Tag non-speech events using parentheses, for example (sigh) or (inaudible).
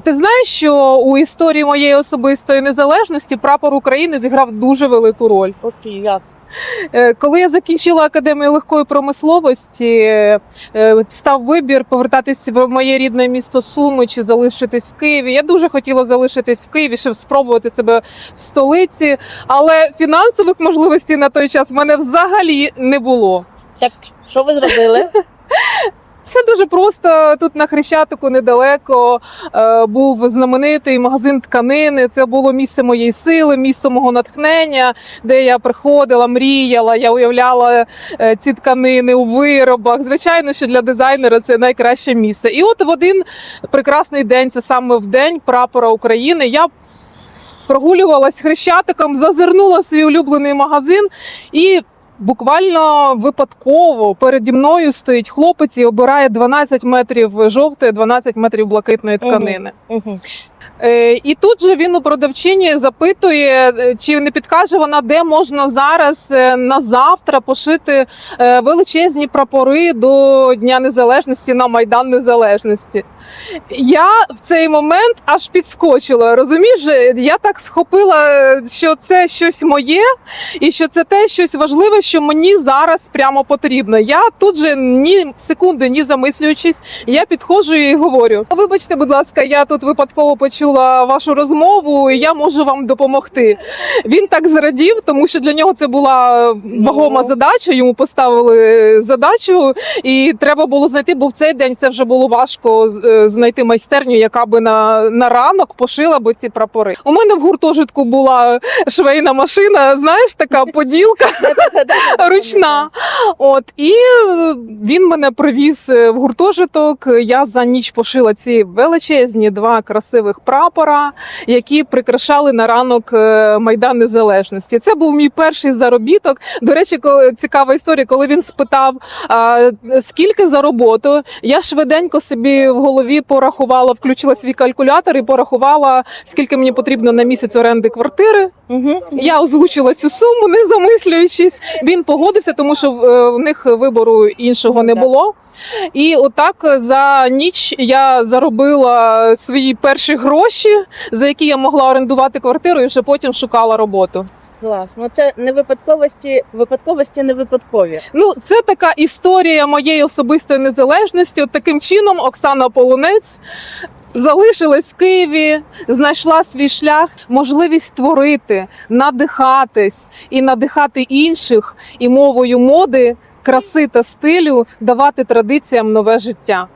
Ти знаєш, що у історії моєї особистої незалежності прапор України зіграв дуже велику роль. Окей, як? Е, Коли я закінчила академію легкої промисловості, е, е, став вибір повертатись в моє рідне місто Суми чи залишитись в Києві. Я дуже хотіла залишитись в Києві, щоб спробувати себе в столиці, але фінансових можливостей на той час в мене взагалі не було. Так, що ви зробили? (laughs) Все дуже просто. Тут на Хрещатику недалеко е, був знаменитий магазин тканини. Це було місце моєї сили, місце мого натхнення, де я приходила, мріяла. Я уявляла е, ці тканини у виробах. Звичайно, що для дизайнера це найкраще місце. І от в один прекрасний день, це саме в день прапора України. Я прогулювалась хрещатиком, зазирнула свій улюблений магазин і. Буквально випадково переді мною стоїть хлопець і обирає 12 метрів жовтої, 12 метрів блакитної тканини. Угу. Е, і тут же він у продавчині запитує, е, чи не підкаже вона, де можна зараз е, на завтра пошити величезні прапори до Дня Незалежності на Майдан Незалежності. Я в цей момент аж підскочила. Розумієш, я так схопила, що це щось моє, і що це те щось важливе, що мені зараз прямо потрібно. Я тут же ні секунди, ні замислюючись, я підходжу і говорю: вибачте, будь ласка, я тут випадково почула вашу розмову, і я можу вам допомогти. Він так зрадів, тому що для нього це була вагома Ну. задача. Йому поставили задачу, і треба було знайти, бо в цей день це вже було важко е, знайти майстерню, яка би на, на ранок пошила би ці прапори. У мене в гуртожитку була швейна машина, знаєш, така (laughs) поділка ручна. От і е, він мене привіз е, в гуртожиток. Я за ніч пошила ці величезні два красивих прапора, які прикрашали на ранок е, Майдан Незалежності. Це був мій перший заробіток. До речі, цікава історія, коли він спитав, скільки за роботу, я швиденько собі в голові порахувала, включила свій калькулятор і порахувала, скільки мені потрібно на місяць оренди квартири. Угу. Я озвучила цю суму, не замислюючись. Він погодився, тому що в, е, них вибору іншого не було. І отак за ніч я заробила свої перші гроші, за які я могла орендувати квартиру, і вже потім шукала роботу. Клас. Ну це не випадковості, випадковості не випадкові. Ну, це така історія моєї особистої незалежності. От таким чином Оксана Полунець. Залишилась в Києві, знайшла свій шлях, можливість творити, надихатись і надихати інших і мовою моди, краси та стилю давати традиціям нове життя.